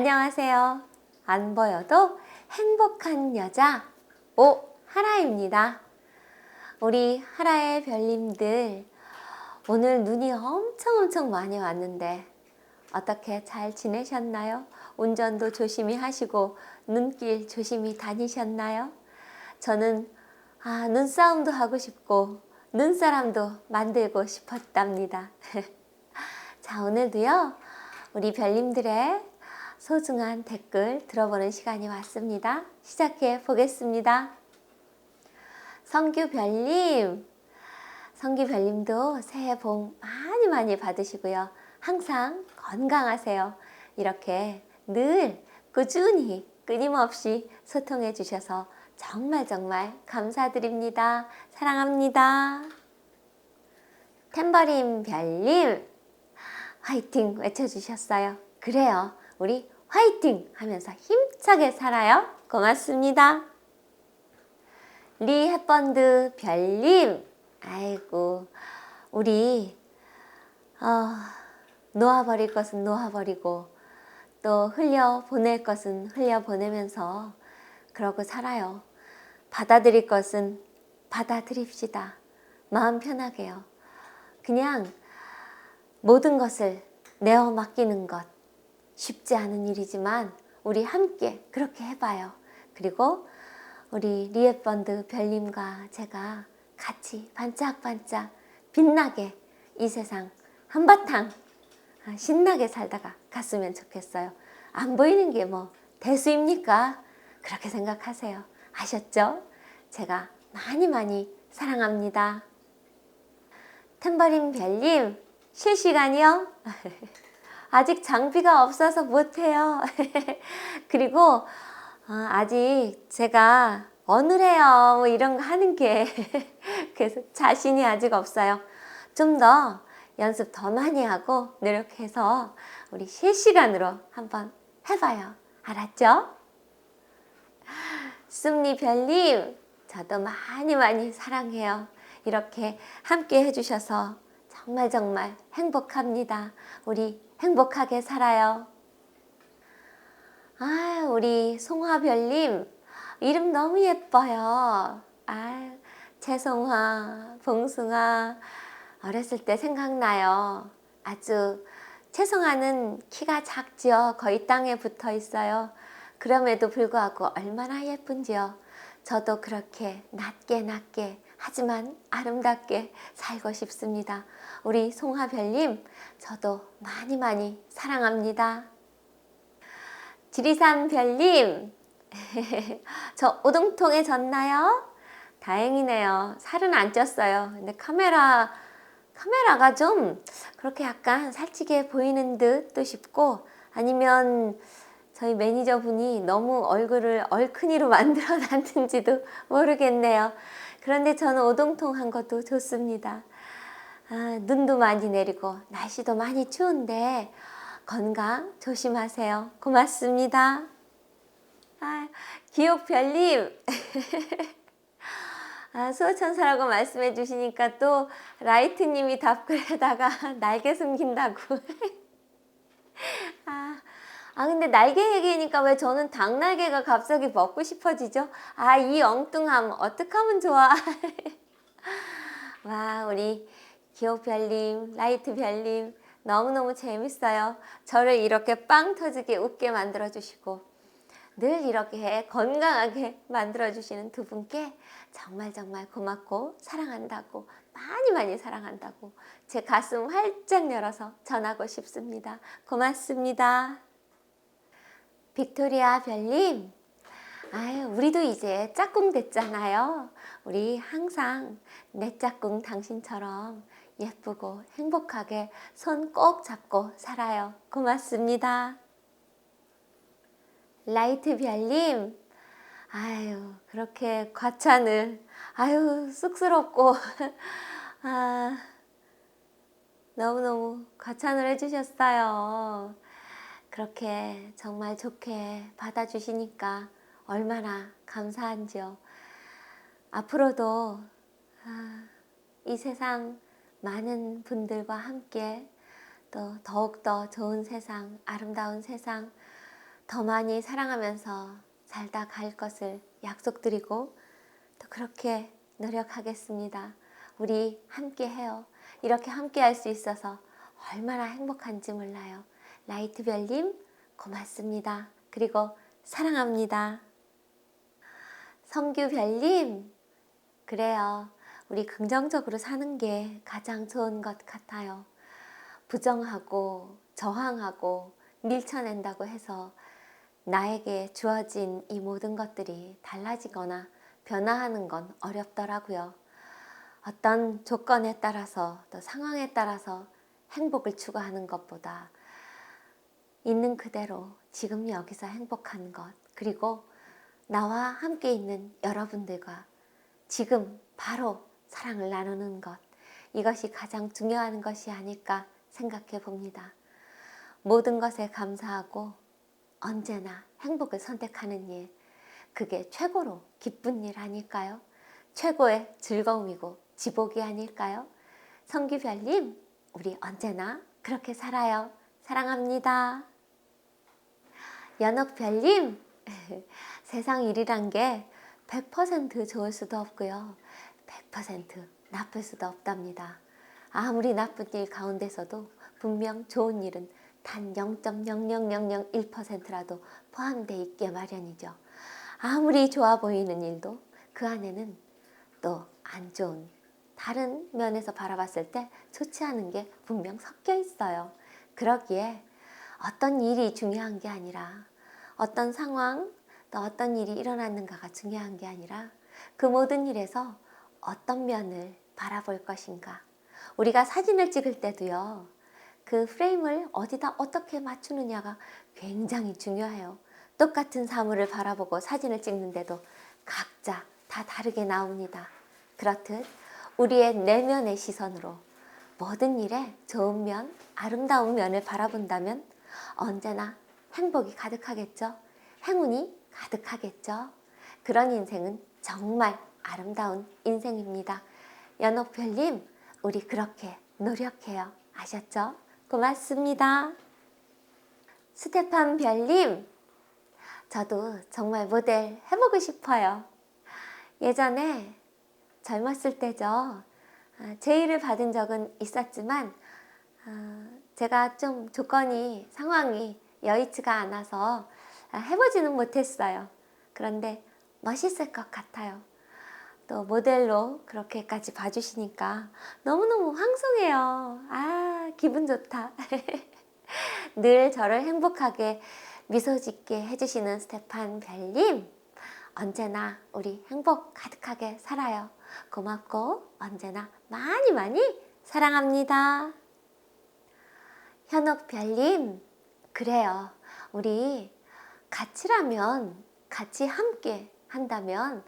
안녕하세요. 안 보여도 행복한 여자 오하라입니다. 우리 하라의 별님들 오늘 눈이 엄청 엄청 많이 왔는데 어떻게 잘 지내셨나요? 운전도 조심히 하시고 눈길 조심히 다니셨나요? 저는 아, 눈싸움도 하고 싶고 눈사람도 만들고 싶었답니다. 자, 오늘도요. 우리 별님들의 소중한 댓글 들어보는 시간이 왔습니다. 시작해 보겠습니다. 성규 별님, 성규 별님도 새해 복 많이 많이 받으시고요. 항상 건강하세요. 이렇게 늘 꾸준히 끊임없이 소통해 주셔서 정말 정말 감사드립니다. 사랑합니다. 템버린 별님, 화이팅 외쳐주셨어요. 그래요. 우리 화이팅 하면서 힘차게 살아요. 고맙습니다. 리 햇번드 별님, 아이고, 우리, 어, 놓아버릴 것은 놓아버리고, 또 흘려보낼 것은 흘려보내면서 그러고 살아요. 받아들일 것은 받아들입시다. 마음 편하게요. 그냥 모든 것을 내어 맡기는 것 쉽지 않은 일이지만 우리 함께 그렇게 해봐요. 그리고 우리 리에펀드 별님과 제가 같이 반짝반짝 빛나게 이 세상 한바탕 신나게 살다가 갔으면 좋겠어요. 안 보이는 게 뭐 대수입니까? 그렇게 생각하세요. 아셨죠? 제가 많이 많이 사랑합니다. 템버린 별님, 실시간이요? 아직 장비가 없어서 못해요. 그리고 어, 아직 제가 어느래요 뭐 이런 거 하는 게 그래서 자신이 아직 없어요. 좀 더 연습 더 많이 하고 노력해서 우리 실시간으로 한번 해봐요. 알았죠? 씀니 별님, 저도 많이 많이 사랑해요. 이렇게 함께 해주셔서 정말 정말 행복합니다. 우리 행복하게 살아요. 아, 우리 송화별님, 이름 너무 예뻐요. 아, 채송화, 봉숭아, 어렸을 때 생각나요. 아주, 채송화는 키가 작지요. 거의 땅에 붙어 있어요. 그럼에도 불구하고 얼마나 예쁜지요. 저도 그렇게 낮게 낮게 하지만 아름답게 살고 싶습니다. 우리 송하별님, 저도 많이 많이 사랑합니다. 지리산 별님, 저 오동통에 졌나요? 다행이네요. 살은 안 쪘어요. 근데 카메라, 카메라가 좀 그렇게 약간 살찌게 보이는 듯도 싶고, 아니면 저희 매니저분이 너무 얼굴을 얼큰이로 만들어 놨는지도 모르겠네요. 그런데 저는 오동통한 것도 좋습니다. 아, 눈도 많이 내리고 날씨도 많이 추운데 건강 조심하세요. 고맙습니다. 아, 기옥별님. 아, 수호천사라고 말씀해 주시니까 또 라이트님이 답글에다가 날개 숨긴다고. 아, 아 근데 날개 얘기니까 왜 저는 닭날개가 갑자기 먹고 싶어지죠? 아 이 엉뚱함 어떡하면 좋아 와 우리 기호별님 라이트별님 너무너무 재밌어요 저를 이렇게 빵 터지게 웃게 만들어 주시고 늘 이렇게 건강하게 만들어 주시는 두 분께 정말 정말 고맙고 사랑한다고 많이 많이 사랑한다고 제 가슴 활짝 열어서 전하고 싶습니다 고맙습니다. 빅토리아 별님, 아유, 우리도 이제 짝꿍 됐잖아요. 우리 항상 내 짝꿍 당신처럼 예쁘고 행복하게 손 꼭 잡고 살아요. 고맙습니다. 라이트 별님, 아유, 그렇게 과찬을, 아유, 쑥스럽고, 아, 너무너무 과찬을 해주셨어요. 그렇게 정말 좋게 받아주시니까 얼마나 감사한지요. 앞으로도 아, 이 세상 많은 분들과 함께 또 더욱더 좋은 세상, 아름다운 세상 더 많이 사랑하면서 살다 갈 것을 약속드리고 또 그렇게 노력하겠습니다. 우리 함께 해요. 이렇게 함께 할 수 있어서 얼마나 행복한지 몰라요. 라이트 별님 고맙습니다. 그리고 사랑합니다. 성규 별님 그래요. 우리 긍정적으로 사는 게 가장 좋은 것 같아요. 부정하고 저항하고 밀쳐낸다고 해서 나에게 주어진 이 모든 것들이 달라지거나 변화하는 건 어렵더라고요. 어떤 조건에 따라서 또 상황에 따라서 행복을 추구하는 것보다 있는 그대로 지금 여기서 행복한 것 그리고 나와 함께 있는 여러분들과 지금 바로 사랑을 나누는 것 이것이 가장 중요한 것이 아닐까 생각해 봅니다. 모든 것에 감사하고 언제나 행복을 선택하는 일 그게 최고로 기쁜 일 아닐까요? 최고의 즐거움이고 지복이 아닐까요? 성규별님, 우리 언제나 그렇게 살아요. 사랑합니다. 연옥별님, 세상 일이란 게 100% 좋을 수도 없고요. 100% 나쁠 수도 없답니다. 아무리 나쁜 일 가운데서도 분명 좋은 일은 단 0.00001%라도 포함되어 있게 마련이죠. 아무리 좋아 보이는 일도 그 안에는 또 안 좋은 다른 면에서 바라봤을 때 좋지 않은 게 분명 섞여 있어요. 그러기에 어떤 일이 중요한 게 아니라 어떤 상황 또 어떤 일이 일어났는가가 중요한 게 아니라 그 모든 일에서 어떤 면을 바라볼 것인가. 우리가 사진을 찍을 때도요. 그 프레임을 어디다 어떻게 맞추느냐가 굉장히 중요해요. 똑같은 사물을 바라보고 사진을 찍는데도 각자 다 다르게 나옵니다. 그렇듯 우리의 내면의 시선으로 모든 일에 좋은 면, 아름다운 면을 바라본다면 언제나 행복이 가득하겠죠. 행운이 가득하겠죠. 그런 인생은 정말 아름다운 인생입니다. 연옥별님, 우리 그렇게 노력해요. 아셨죠? 고맙습니다. 스테판 별님, 저도 정말 모델 해보고 싶어요. 예전에 젊었을 때죠. 아, 제의를 받은 적은 있었지만, 아, 제가 좀 조건이, 상황이 여의치가 않아서 아, 해보지는 못했어요. 그런데 멋있을 것 같아요. 또 모델로 그렇게까지 봐주시니까 너무너무 황송해요. 아, 기분 좋다. 늘 저를 행복하게 미소 짓게 해주시는 스테판 별님, 언제나 우리 행복 가득하게 살아요. 고맙고 언제나 많이 많이 사랑합니다. 현옥 별님, 그래요. 우리 같이라면, 같이 함께 한다면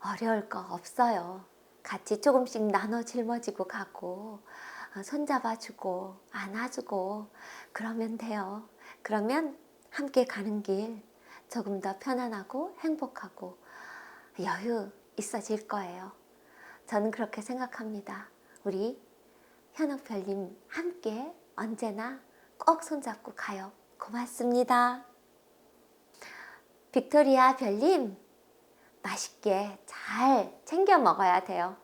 어려울 거 없어요. 같이 조금씩 나눠 짊어지고 가고, 어, 손잡아주고, 안아주고, 그러면 돼요. 그러면 함께 가는 길 조금 더 편안하고 행복하고 여유 있어질 거예요. 저는 그렇게 생각합니다. 우리 현옥별님 함께 언제나 꼭 손잡고 가요. 고맙습니다. 빅토리아 별님, 맛있게 잘 챙겨 먹어야 돼요.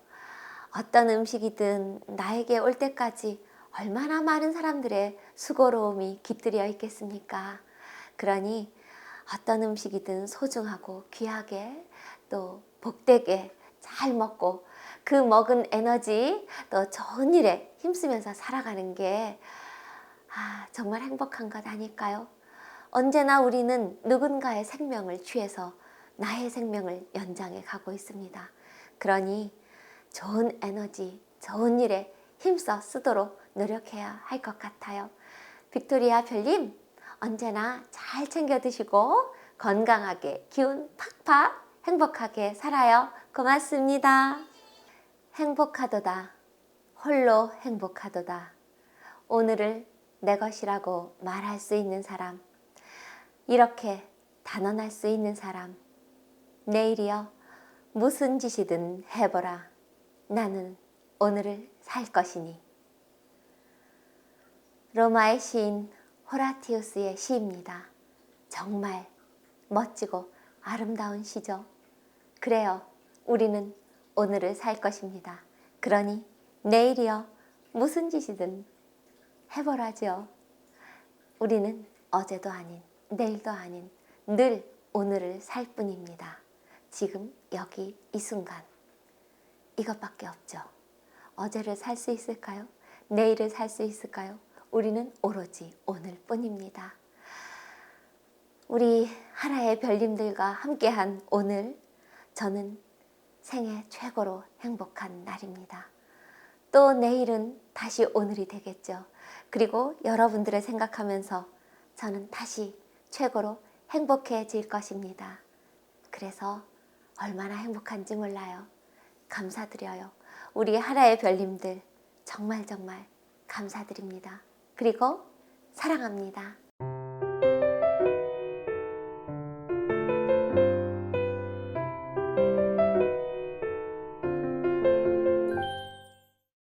어떤 음식이든 나에게 올 때까지 얼마나 많은 사람들의 수고로움이 깃들여 있겠습니까? 그러니 어떤 음식이든 소중하고 귀하게 또 복되게 잘 먹고 그 먹은 에너지 또 좋은 일에 힘쓰면서 살아가는 게 아, 정말 행복한 것 아닐까요? 언제나 우리는 누군가의 생명을 취해서 나의 생명을 연장해 가고 있습니다. 그러니 좋은 에너지, 좋은 일에 힘써 쓰도록 노력해야 할 것 같아요. 빅토리아 별님, 언제나 잘 챙겨 드시고 건강하게 기운 팍팍 행복하게 살아요. 고맙습니다. 행복하도다. 홀로 행복하도다. 오늘을 내 것이라고 말할 수 있는 사람. 이렇게 단언할 수 있는 사람. 내일이여 무슨 짓이든 해보라. 나는 오늘을 살 것이니. 로마의 시인 호라티우스의 시입니다. 정말 멋지고 아름다운 시죠. 그래요. 우리는 오늘을 살 것입니다. 그러니 내일이요. 무슨 짓이든 해보라지요. 우리는 어제도 아닌 내일도 아닌 늘 오늘을 살 뿐입니다. 지금 여기 이 순간 이것밖에 없죠. 어제를 살 수 있을까요? 내일을 살 수 있을까요? 우리는 오로지 오늘 뿐입니다. 우리 하나의 별님들과 함께한 오늘 저는 생애 최고로 행복한 날입니다. 또 내일은 다시 오늘이 되겠죠. 그리고 여러분들을 생각하면서 저는 다시 최고로 행복해질 것입니다. 그래서 얼마나 행복한지 몰라요. 감사드려요. 우리 하나의 별님들 정말 정말 감사드립니다. 그리고 사랑합니다.